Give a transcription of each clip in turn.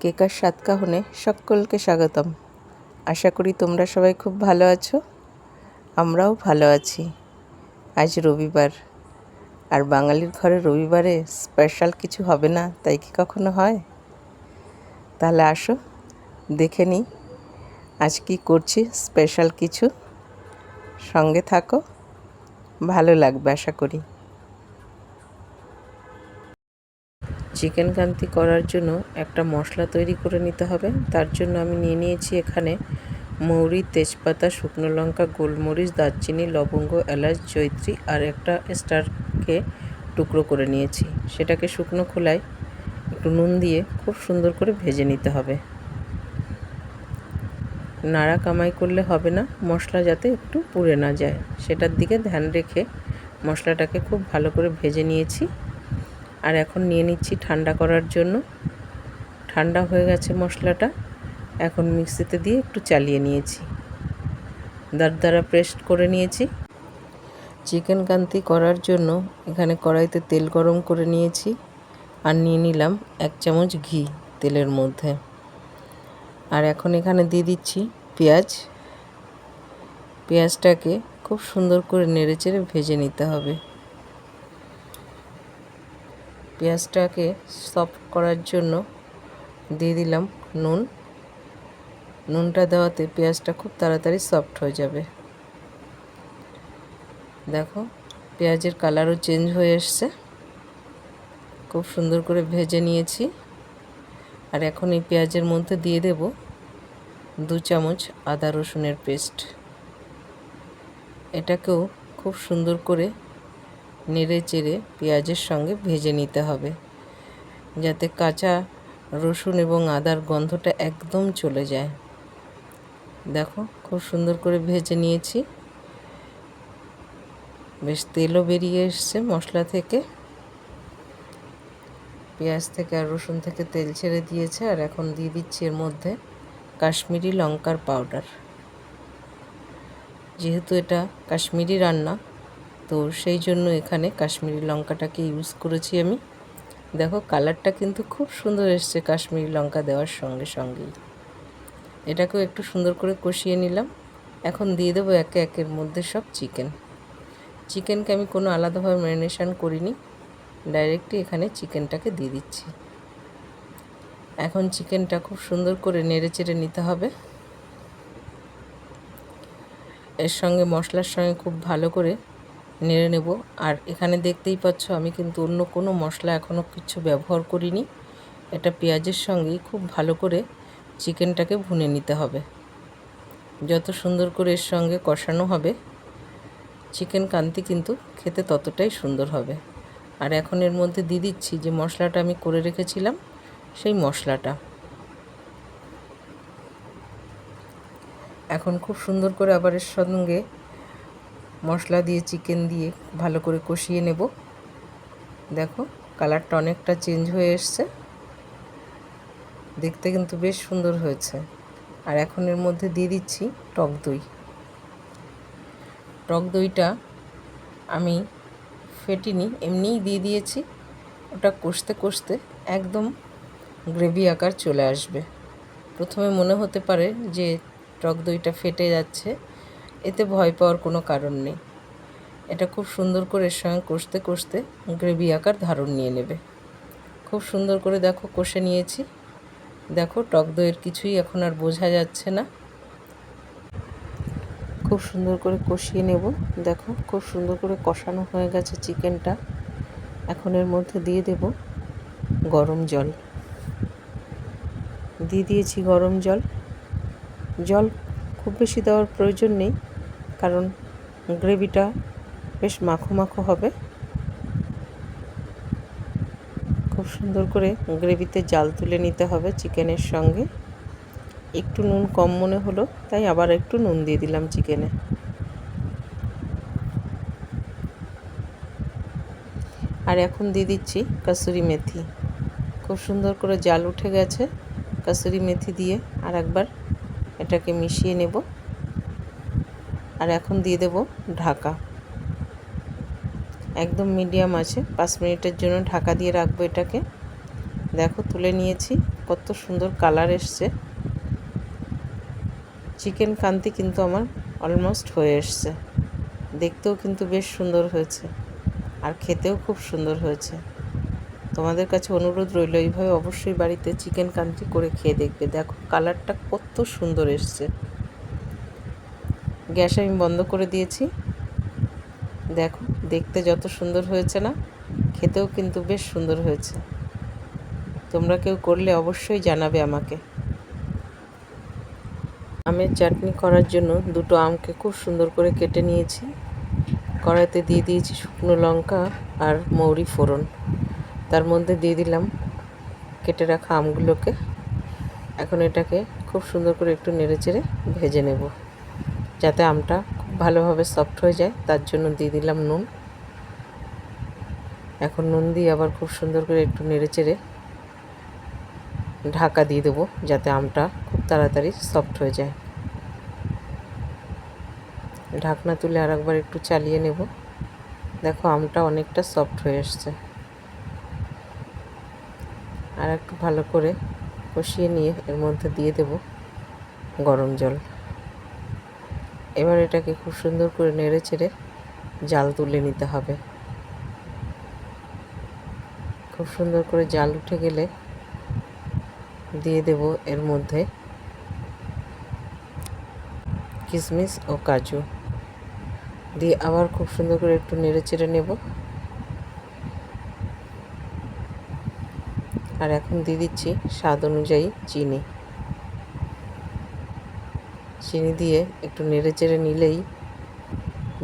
কেকার সাতকাহনে সকলকে স্বাগতম। আশা করি তোমরা সবাই খুব ভালো আছো, আমরাও ভালো আছি। আজ রবিবার, আর বাঙালির ঘরে রবিবারে স্পেশাল কিছু হবে না, তাই কি কখনো হয়? তাহলে আসো, দেখে নিই আজ কি করছি স্পেশাল কিছু। সঙ্গে থাকো, ভালো লাগবে আশা করি। চিকেন কান্তি করার জন্য একটা মশলা তৈরি করে নিতে হবে। তার জন্য আমি নিয়ে নিয়েছি এখানে মৌরি, তেজপাতা, শুকনো লঙ্কা, গোলমরিচ, দারচিনি, লবঙ্গ, এলাচ জৈত্রী আর একটা স্টারকে টুকরো করে নিয়েছি। সেটাকে শুকনো খোলায় একটু নুন দিয়ে খুব সুন্দর করে ভেজে নিতে হবে। নাড়া কামাই করলে হবে না, মশলা যাতে একটু পুড়ে না যায়। সেটার দিকে ধ্যান রেখে মশলাটাকে খুব ভালো করে ভেজে নিয়েছি। আর এখন নিয়ে নিচ্ছি ঠান্ডা করার জন্য। ঠান্ডা হয়ে গেছে মশলাটা। এখন মিক্সিতে দিয়ে একটু চালিয়ে নিয়েছি। দারদারা পেস্ট করে নিয়েছি। চিকেন কান্তি করার জন্য এখানে কড়াইতে তেল গরম করে নিয়েছি আর নিয়ে নিলাম এক চামচ ঘি তেলের মধ্যে। আর এখন এখানে দিয়ে দিচ্ছি পেঁয়াজ। পেঁয়াজটাকে খুব সুন্দর করে নেড়েচেড়ে ভেজে নিতে হবে। পেঁয়াজটাকে সফট করার জন্য দিয়ে দিলাম নুন। নুনটা দেওয়াতে পেঁয়াজটা খুব তাড়াতাড়ি সফট হয়ে যাবে। দেখো, পেঁয়াজের কালারও চেঞ্জ হয়ে এসছে। খুব সুন্দর করে ভেজে নিয়েছি। আর এখন এই পেঁয়াজের মধ্যে দিয়ে দেব দু চামচ আদা রসুনের পেস্ট এটাকেও খুব সুন্দর করে নেড়ে চেড়ে পেঁয়াজের সঙ্গে ভেজে নিতে হবে। যাতে কাঁচা রসুন এবং আদার গন্ধটা একদম চলে যায়। দেখো, খুব সুন্দর করে ভেজে নিয়েছি। বেশ তেলও বেরিয়ে এসছে মশলা থেকে। পেঁয়াজ থেকে আর রসুন থেকে তেল ছেড়ে দিয়েছে আর এখন দিয়ে দিচ্ছি এর মধ্যে কাশ্মীরি লঙ্কার পাউডার। যেহেতু এটা কাশ্মীরি রান্না তো সেই জন্য এখানে কাশ্মীরি লঙ্কাটাকে ইউজ করেছি আমি। দেখো কালারটা কিন্তু খুব সুন্দর এসছে কাশ্মীরি লঙ্কা দেওয়ার সঙ্গে সঙ্গেই। এটাকেও একটু সুন্দর করে কষিয়ে নিলাম। এখন দিয়ে দেবো একে একের মধ্যে সব চিকেন চিকেনকে আমি কোনো আলাদাভাবে ম্যারিনেশন করিনি। ডাইরেক্টলি এখানে চিকেনটাকে দিয়ে দিচ্ছি। এখন চিকেনটা খুব সুন্দর করে নেড়ে চেড়ে নিতে হবে। এর সঙ্গে মশলার সঙ্গে খুব ভালো করে নেড়ে নেব। আর এখানে দেখতেই পাচ্ছ আমি কিন্তু অন্য কোনো মশলা এখনও কিছু ব্যবহার করিনি। এটা পেঁয়াজের সঙ্গেই খুব ভালো করে চিকেনটাকে ভুনে নিতে হবে। যত সুন্দর করে এর সঙ্গে কষানো হবে, চিকেন কান্তি কিন্তু খেতে ততটাই সুন্দর হবে। আর এখন এর মধ্যে দিয়ে দিচ্ছি যে মশলাটা আমি করে রেখেছিলাম, সেই মশলাটা। এখন খুব সুন্দর করে আবার এর সঙ্গে মশলা দিয়ে চিকেন দিয়ে ভালো করে কষিয়ে নেব। দেখো কালারটা অনেকটা চেঞ্জ হয়ে এসছে। দেখতে কিন্তু বেশ সুন্দর হয়েছে। আর এখন এর মধ্যে দিয়ে দিচ্ছি টক দই। টক দইটা আমি ফেটিনি, এমনিই দিয়ে দিয়েছি। ওটা কষতে কষতে একদম গ্রেভি আকার চলে আসবে। প্রথমে মনে হতে পারে যে টক দইটা ফেটে যাচ্ছে। এতে ভয় পাওয়ার কোনো কারণ নেই। এটা খুব সুন্দর করে এর সঙ্গে কষতে কষতে গ্রেভি আকার ধারণ নিয়ে নেবে। খুব সুন্দর করে দেখো, কষে নিয়েছি। দেখো, টক দইয়ের কিছুই এখন আর বোঝা যাচ্ছে না। খুব সুন্দর করে কষিয়ে নেব। দেখো, খুব সুন্দর করে কষানো হয়ে গেছে চিকেনটা। এখন এর মধ্যে দিয়ে দেব গরম জল। দিয়ে দিয়েছি গরম জল। জল খুব বেশি দেওয়ার প্রয়োজন নেই। কারণ গ্রেভিটা বেশ মাখো মাখো হবে। খুব সুন্দর করে গ্রেভিতে জাল তুলে নিতে হবে চিকেনের সঙ্গে। একটু নুন কম মনে হলো, তাই আবার একটু নুন দিয়ে দিলাম চিকেনে। আর এখন দিয়ে দিচ্ছি কাসুরি মেথি। খুব সুন্দর করে জাল উঠে গেছে, কাসুরি মেথি দিয়ে আর একবার এটাকে মিশিয়ে নেব। আর এখন দিয়ে দেব ঢাকা। একদম মিডিয়াম আছে, পাঁচ মিনিটের জন্য ঢাকা দিয়ে রাখব এটাকে। দেখো, তুলে নিয়েছি, কত সুন্দর কালার এসছে। চিকেন কান্তি কিন্তু আমার অলমোস্ট হয়ে এসছে। দেখতেও কিন্তু বেশ সুন্দর হয়েছে আর খেতেও খুব সুন্দর হয়েছে। তোমাদের কাছে অনুরোধ রইল, এইভাবে অবশ্যই বাড়িতে চিকেন কান্তি করে খেয়ে দেখবে। দেখো, কালারটা কত সুন্দর এসছে। গ্যাস আমি বন্ধ করে দিয়েছি। দেখো, দেখতে যত সুন্দর হয়েছে না, খেতেও কিন্তু বেশ সুন্দর হয়েছে। তোমরা কেউ করলে অবশ্যই জানাবে আমাকে। আমের চাটনি করার জন্য দুটো আমকে খুব সুন্দর করে কেটে নিয়েছি। কড়াইতে দিয়ে দিয়েছি শুকনো লঙ্কা আর মৌরি ফোড়ন। তার মধ্যে দিয়ে দিলাম কেটে রাখা আমগুলোকে। এখন এটাকে খুব সুন্দর করে একটু নেড়েচেড়ে ভেজে নেব। যাতে আমটা খুব ভালোভাবে সফট হয়ে যায়, তার জন্য দিয়ে দিলাম নুন। এখন নুন দিয়ে আবার খুব সুন্দর করে একটু নেড়েচেড়ে ঢাকা দিয়ে দেবো, যাতে আমটা খুব তাড়াতাড়ি সফট হয়ে যায়। ঢাকনা তুলে আর একবার একটু চালিয়ে নেব। দেখো, আমটা অনেকটা সফট হয়ে এসছে আর একটু ভালো করে কষিয়ে নিয়ে এর মধ্যে দিয়ে দেব গরম জল। এবার এটাকে খুব সুন্দর করে নেড়ে চেড়ে জাল তুলে নিতে হবে। খুব সুন্দর করে জাল উঠে গেলে দিয়ে দেব এর মধ্যে কিশমিশ ও কাজু। দিয়ে আবার খুব সুন্দর করে একটু নেড়ে চেড়ে নেব। আর এখন দিয়ে দিচ্ছি স্বাদ অনুযায়ী চিনি। চিনি দিয়ে একটু নেড়ে চেড়ে নিলেই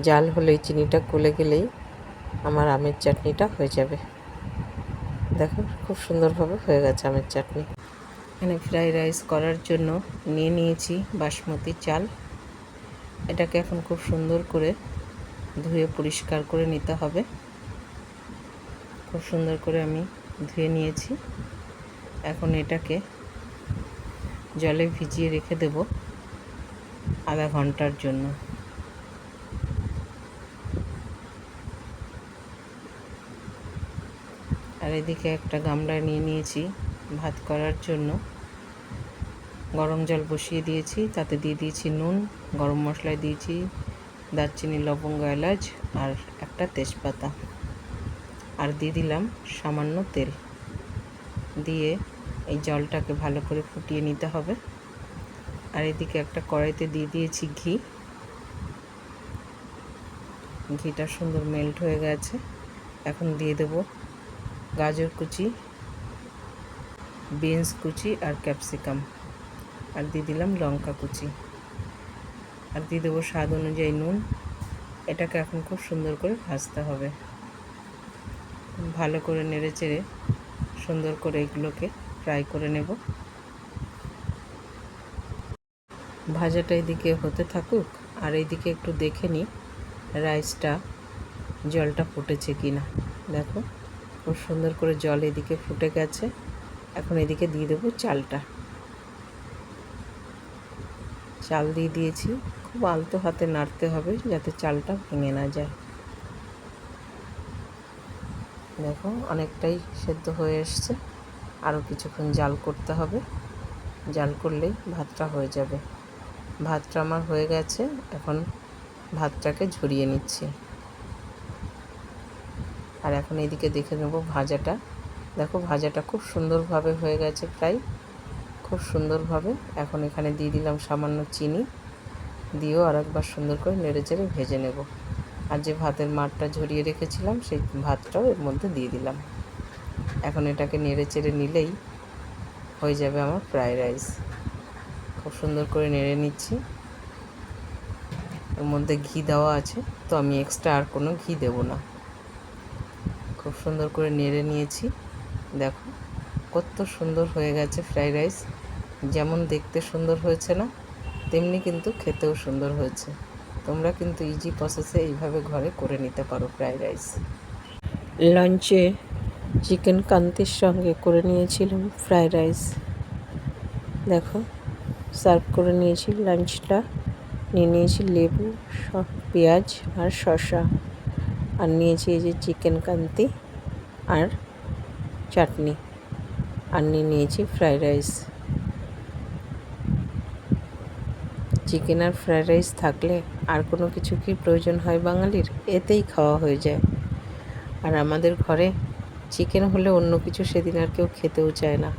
জাল হলেই চিনিটা গলে গেলেই আমার আমের চাটনিটা হয়ে যাবে। দেখো খুব সুন্দরভাবে হয়ে গেছে আমের চাটনি। এখানে ফ্রাইড রাইস করার জন্য নিয়ে নিয়েছি বাসমতি চাল। এটাকে এখন খুব সুন্দর করে ধুয়ে পরিষ্কার করে নিতে হবে। খুব সুন্দর করে আমি ধুয়ে নিয়েছি। এখন এটাকে জলে ভিজিয়ে রেখে দেব। আধা ঘণ্টার জন্য। আর এদিকে একটা গামলায় নিয়ে নিয়েছি ভাত করার জন্য। গরম জল বসিয়ে দিয়েছি, তাতে দিয়ে দিয়েছি নুন, গরম মশলায় দিয়েছি দারচিনি, লবঙ্গ, এলাচ আর একটা তেজপাতা। আর দিয়ে দিলাম সামান্য তেল। দিয়ে এই জলটাকে ভালো করে ফুটিয়ে নিতে হবে। আর এদিকে একটা কড়াইতে দিয়ে দিয়েছি ঘি। ঘিটা সুন্দর মেল্ট হয়ে গেছে। এখন দিয়ে দেব গাজর কুচি বিনস কুচি আর ক্যাপসিকাম আর দিয়ে দিলাম লঙ্কা কুচি। আর দিয়ে দেবো স্বাদ অনুযায়ী নুন। এটাকে এখন খুব সুন্দর করে ভাজতে হবে। ভালো করে নেড়ে চেড়ে সুন্দর করে এগুলোকে ফ্রাই করে নেব। ভাজাটা এদিকে হতে থাকুক, আর এইদিকে একটু দেখে নিই রাইসটা জলটা ফুটেছে কি না দেখো, খুব সুন্দর করে জল এদিকে ফুটে গেছে। এখন এদিকে দিয়ে দেবো চালটা। চাল দিয়ে দিয়েছি। খুব আলতো হাতে নাড়তে হবে যাতে চালটা ভেঙে না যায়। দেখো, অনেকটাই সেদ্ধ হয়ে এসছে। আরও কিছুক্ষণ জাল করতে হবে। জাল করলেই ভাতটা হয়ে যাবে। ভাতটা আমার হয়ে গেছে। এখন ভাতটাকে ঝরিয়ে নিচ্ছি। আর এখন এদিকে দেখে নেব ভাজাটা। দেখো ভাজাটা খুব সুন্দরভাবে হয়ে গেছে প্রায়। খুব সুন্দরভাবে। এখন এখানে দিয়ে দিলাম সামান্য চিনি। দিয়েও আর একবার সুন্দর করে নেড়ে চেড়ে ভেজে নেব। আর যে ভাতের মাঠটা ঝরিয়ে রেখেছিলাম, সেই ভাতটাও এর মধ্যে দিয়ে দিলাম। এখন এটাকে নেড়ে চেড়ে নিলেই হয়ে যাবে আমার ফ্রায়েড রাইস। খুব সুন্দর করে নেড়ে নিচ্ছি। এর মধ্যে ঘি দেওয়া আছে, তো আমি এক্সট্রা আর কোনো ঘি দেব না। খুব সুন্দর করে নেড়ে নিয়েছি। দেখো, কত সুন্দর হয়ে গেছে ফ্রাইড রাইস যেমন দেখতে সুন্দর হয়েছে না, তেমনি কিন্তু খেতেও সুন্দর হয়েছে। তোমরা কিন্তু ইজি প্রসেসে এইভাবে ঘরে করে নিতে পারো ফ্রাইড রাইস লাঞ্চে চিকেন কান্তির সঙ্গে করে নিয়েছিলাম ফ্রাইড রাইস দেখো সার্ভ করে নিয়েছি লাঞ্চটা নিয়ে নিয়েছি লেবু পেঁয়াজ আর শসা। আর নিয়েছি এই যে চিকেন কান্তি আর চাটনি। আর নিয়ে নিয়েছি ফ্রাইড রাইস চিকেন আর ফ্রাইড রাইস থাকলে আর কোনো কিছু কি প্রয়োজন হয় বাঙালির? এতেই খাওয়া হয়ে যায়। আর আমাদের ঘরে চিকেন হলে অন্য কিছু সেদিন আর কেউ খেতেও চায় না।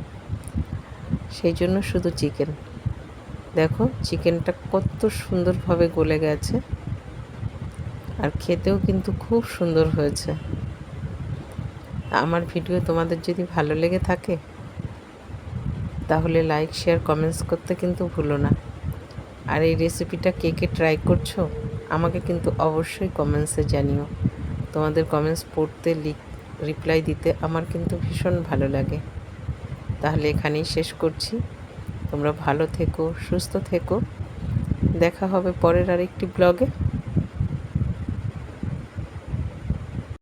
সেই জন্য শুধু চিকেন দেখো, চিকেনটা কত সুন্দরভাবে গলে গেছে। আর খেতেও কিন্তু খুব সুন্দর হয়েছে। আমার ভিডিও তোমাদের যদি ভালো লেগে থাকে, তাহলে লাইক শেয়ার কমেন্টস করতে কিন্তু ভুলো না। আর এই রেসিপিটা কে কে ট্রাই করছ, আমাকে কিন্তু অবশ্যই কমেন্টসে জানিও। তোমাদের কমেন্টস পড়তে লিখ রিপ্লাই দিতে আমার কিন্তু ভীষণ ভালো লাগে। তাহলে এখানেই শেষ করছি। তোমরা ভালো থেকো সুস্থ থেকো। দেখা হবে পরের আরেকটি ব্লগে